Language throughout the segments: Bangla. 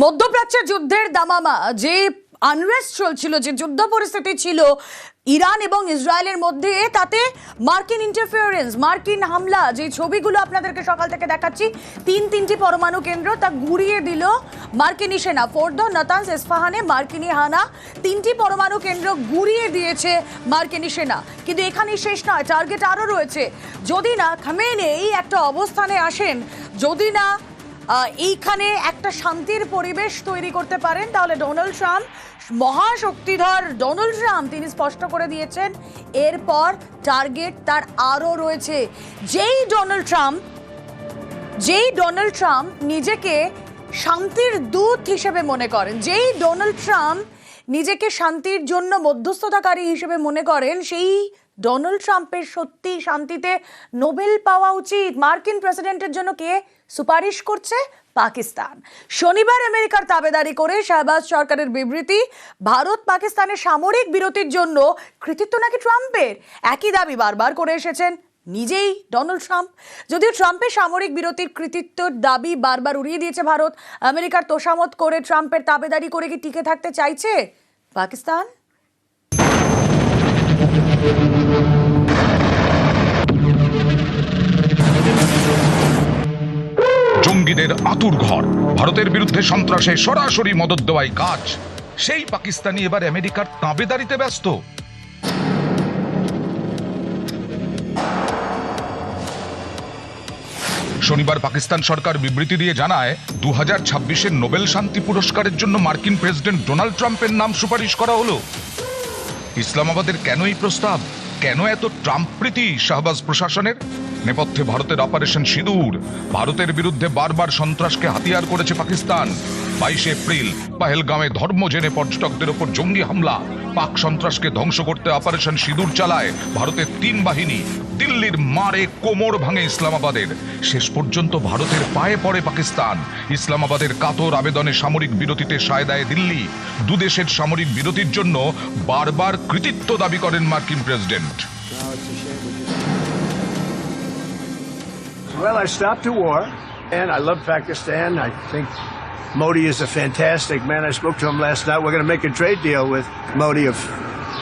মধ্যপ্রাচ্যের যুদ্ধের দামামা, যে আনরেস্ট চলছিল, যে যুদ্ধ পরিস্থিতি ছিল ইরান এবং ইসরায়েলের মধ্যে, তাতে মার্কিন ইন্টারফিয়ারেন্স মার্কিন হামলা, যে ছবিগুলো আপনাদেরকে সকাল থেকে দেখাচ্ছি, তিন তিনটি পরমাণু কেন্দ্র, তা ঘুরিয়ে দিল মার্কিনী সেনা। ফোর্দ নাতানস ইস্পাহানে মার্কিনী হানা, তিনটি পরমাণু কেন্দ্র ঘুরিয়ে দিয়েছে মার্কিনী সেনা। কিন্তু এখানেই শেষ নয় টার্গেট আরও রয়েছে। যদি না খামেনে এই একটা অবস্থানে আসেন, যদি না এইখানে একটা শান্তির পরিবেশ তৈরি করতে পারেন। তাহলে ডোনাল্ড ট্রাম্প, মহাশক্তিধর ডোনাল্ড ট্রাম্প, তিনি স্পষ্ট করে দিয়েছেন, এরপর টার্গেট তার আরও রয়েছে। যেই ডোনাল্ড ট্রাম্প, যেই ডোনাল্ড ট্রাম্প নিজেকে শান্তির দূত হিসেবে মনে করেন, যেই ডোনাল্ড ট্রাম্প নিজেকে শান্তির জন্য মধ্যস্থতাকারী হিসেবে মনে করেন, সেই ডোনাল্ড ট্রাম্পের সত্যি শান্তিতে নোবেল পাওয়া উচিত। মার্কিন প্রেসিডেন্টের জন্য কে সুপারিশ করছে? পাকিস্তান। শনিবার আমেরিকার তাবেদারি করে শাহবাজ সরকারের বিবৃতি, ভারত পাকিস্তানের সামরিক বিরতির জন্য কৃতিত্ব নাকি ট্রাম্পের? একই দাবি বারবার করে এসেছেন নিজেই ডোনাল্ড ট্রাম্প। যদিও ট্রাম্পের সামরিক বিরতির কৃতিত্বর দাবি বারবার উড়িয়ে দিয়েছে ভারত, আমেরিকার তোষামত করে ট্রাম্পের তাবেদারি করে কি টিকে থাকতে চাইছে পাকিস্তান? জঙ্গিদের আতুর ঘর। ভারতের বিরুদ্ধে সন্ত্রাসে সরাসরি মদত দেওয়াই কাজ। সেই পাকিস্তানি এবার আমেরিকার তাঁবেদারিতে ব্যস্ত। শনিবার পাকিস্তান সরকার বিবৃতি দিয়ে জানায় দু হাজার ছাব্বিশের নোবেল শান্তি পুরস্কারের জন্য মার্কিন প্রেসিডেন্ট ডোনাল্ড ট্রাম্পের নাম সুপারিশ করা হলো। ইসলামাবাদের কেন এই প্রস্তাব? কেন এত ট্রাম্প প্রীতি শাহবাজ প্রশাসনের? নেপথ্যে ভারতের অপারেশন সিঁদুর। ভারতের বিরুদ্ধে বারবার সন্ত্রাসকে হাতিয়ার করেছে পাকিস্তান। বাইশে এপ্রিল পাহেলগামে ধর্ম জেনে পর্যটকদের ওপর জঙ্গি হামলা। পাক সন্ত্রাসকে ধ্বংস করতে অপারেশন সিঁদুর চালায় ভারতের তিন বাহিনী। দিল্লির মারে কোমর ভাঙে ইসলামাবাদের। শেষ পর্যন্ত ভারতের পায়ে পড়ে পাকিস্তান। ইসলামাবাদের কাতর আবেদনে সামরিক বিরতিতে সায় দেয় দিল্লি। দুদেশের সামরিক বিরতির জন্য বারবার কৃতিত্ব দাবি করেন মার্কিন president. Well, I stopped the war, and I love Pakistan. I think Modi is a fantastic man. I spoke to him last night. We're going to make a trade deal with Modi of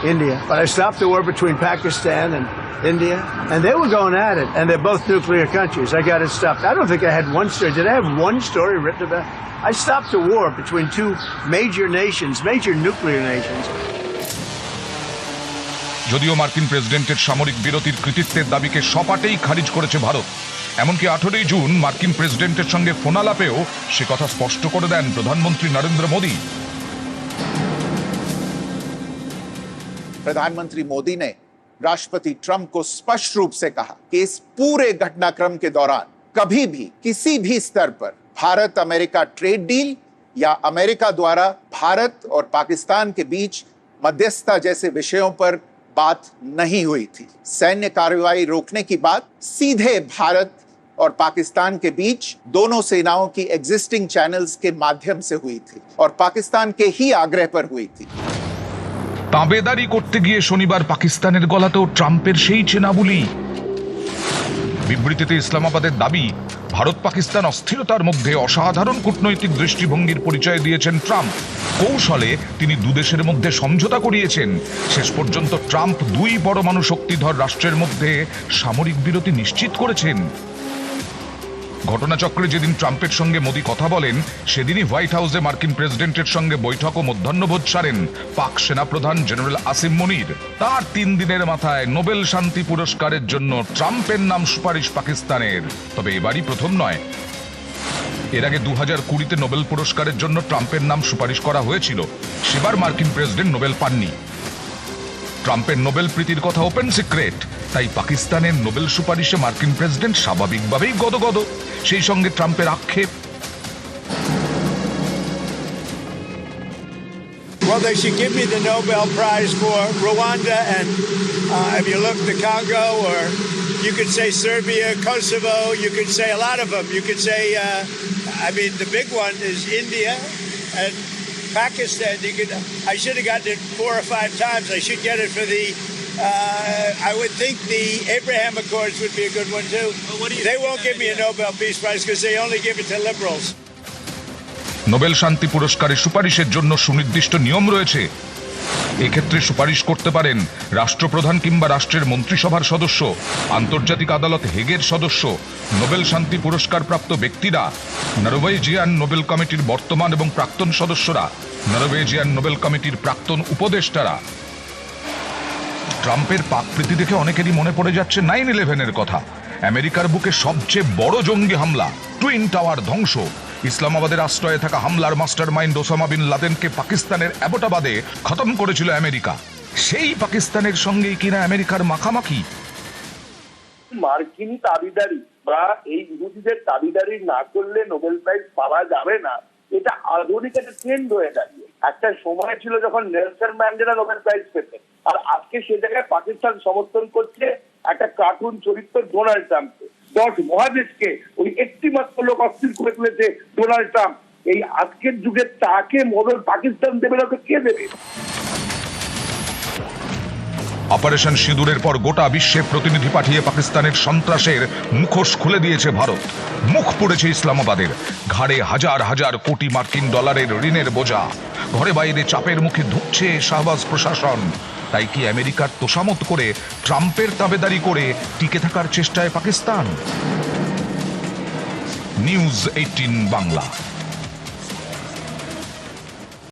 India. But I stopped the war between Pakistan and India, and they were going at it, and they're both nuclear countries. I got it stopped. I don't think I had one story. Did I have one story written about? I stopped the war between two major nations, major nuclear nations. যদিও মার্কিন প্রেসিডেন্টের সামরিক বিরতির কৃতিত্বের দাবিকে সপাটেই খারিজ করেছে ভারত এমনকি আঠেরোই জুন মার্কিন প্রেসিডেন্টের সঙ্গে ফোনালাপেও সে কথা স্পষ্ট করে দেন প্রধানমন্ত্রী নরেন্দ্র মোদী प्रधानमंत्री मोदी ने राष्ट्रपति ट्रंप को स्पष्ट रूप से कहा कि इस पूरे घटनाक्रम के दौरान कभी भी किसी भी स्तर पर भारत अमेरिका ट्रेड डील या अमेरिका द्वारा भारत और पाकिस्तान के बीच मध्यस्थता जैसे विषयों पर बात नहीं हुई थी सैन्य कार्रवाई रोकने की बात सीधे भारत और पाकिस्तान के बीच दोनों सेनाओं की एग्जिस्टिंग चैनल्स के माध्यम से हुई थी और पाकिस्तान के ही आग्रह पर हुई थी তাঁবেদারি করতে গিয়ে শনিবার পাকিস্তানের গলাতেও ট্রাম্পের সেই চেনাবুলি বিবৃতিতে ইসলামাবাদের দাবি ভারত পাকিস্তান অস্থিরতার মধ্যে অসাধারণ কূটনৈতিক দৃষ্টিভঙ্গির পরিচয় দিয়েছেন ট্রাম্প কৌশলে তিনি দুদেশের মধ্যে সমঝোতা করিয়েছেন শেষ পর্যন্ত ট্রাম্প দুই পরমাণু শক্তিধর রাষ্ট্রের মধ্যে সামরিক বিরতি নিশ্চিত করেছেন ঘটনাচক্রে যেদিন ট্রাম্পের সঙ্গে মোদী কথা বলেন, সেদিনই হোয়াইট হাউসে মার্কিন প্রেসিডেন্টের সঙ্গে বৈঠক ও মধ্যাহ্নভোজ সারেন পাক সেনাপ্রধান জেনারেল আসিম মনির। তার তিন দিনের মাথায় নোবেল শান্তি পুরস্কারের জন্য ট্রাম্পের নাম সুপারিশ পাকিস্তানের। তবে এবারই প্রথম নয়। এর আগে দু হাজার কুড়িতে নোবেল পুরস্কারের জন্য ট্রাম্পের নাম সুপারিশ করা হয়েছিল। সেবার মার্কিন প্রেসিডেন্ট নোবেল পাননি। ট্রাম্পের নোবেল প্রীতির কথা ওপেন সিক্রেট। তাই পাকিস্তানের নোবেল সুপারিশে মার্কিন প্রেসিডেন্ট স্বাভাবিকভাবেই গদগদ সেই সঙ্গে ট্রাম্পের আক্ষেপ Well, they should give me the Nobel Prize for Rwanda, and uh, if you look the Congo, or you could say Serbia, Kosovo, you could say a lot of them. You could say, uh, I mean, the big one is India and Pakistan. You could, I should have gotten it four or five times. I should get it for the. Uh, I would think the Abraham Accords would be a good one too. what do you they won't give me a? Nobel Peace Prize because they only give it to liberals. Nobel শান্তি পুরস্কারের সুপারিশের জন্য সুনির্দিষ্ট নিয়ম রয়েছে এক্ষেত্রে সুপারিশ করতে পারেন রাষ্ট্রপ্রধান কিংবা রাষ্ট্রের মন্ত্রিসভার সদস্য আন্তর্জাতিক আদালত হেগের সদস্য নোবেল শান্তি পুরস্কার প্রাপ্ত ব্যক্তিরা নরওয়েজিয়ান নোবেল কমিটির বর্তমান এবং প্রাক্তন সদস্যরা নরওয়েজিয়ান নোবেল কমিটির প্রাক্তন উপদেষ্টারা ট্রাম্পের পাকপ্রীতি দেখে অনেকেরই মনে পড়ে যাচ্ছে নাইন ইলেভেনের কথা। আমেরিকার বুকে সবচেয়ে বড় জঙ্গি হামলা, টুইন টাওয়ার ধ্বংস। ইসলামাবাদের আশ্রয়ে থাকা হামলার মাস্টার মাইন্ড ওসামা বিন লাদেনকে পাকিস্তানের অ্যাবোটাবাদে খতম করেছিল আমেরিকা। সেই পাকিস্তানের সঙ্গেই কিনা আমেরিকার মাখামাখি? মার্কিন দাবিদারি বা এই বিরোধীদের দাবিদারি না করলে নোবেল প্রাইজ পাওয়া যাবে না। এটা আধুনিক একটা ট্রেন্ড হয়ে দাঁড়িয়ে। একটা সময় ছিল যখন নেলসন ম্যান্ডেলা নোবেল প্রাইজ পেতেন। আর আজকে সে জায়গায় পাকিস্তান সমর্থন করছে, একটা কার্টুন চরিত্র ডোনাল্ড ট্রাম্পকে দশ মহাদেশকে ওই একটি মাত্র লোক অস্থির করে তুলেছে ডোনাল্ড ট্রাম্প এই আজকের যুগে তাকে মদন পাকিস্তান দেবে না তো কে দেবে? অপারেশন সিঁদুরের পর গোটা বিশ্বে প্রতিনিধি পাঠিয়ে পাকিস্তানের সন্ত্রাসের মুখোশ খুলে দিয়েছে ভারত। মুখ পড়েছে ইসলামাবাদের। ঘাড়ে হাজার হাজার কোটি মার্কিন ডলারের ঋণের বোঝা। ঘরে বাইরে চাপের মুখে ধুঁকছে শাহবাজ প্রশাসন। তাই কি আমেরিকার তোষামত করে ট্রাম্পের তাবেদারি করে টিকে থাকার চেষ্টায় পাকিস্তান? News eighteen Bangla.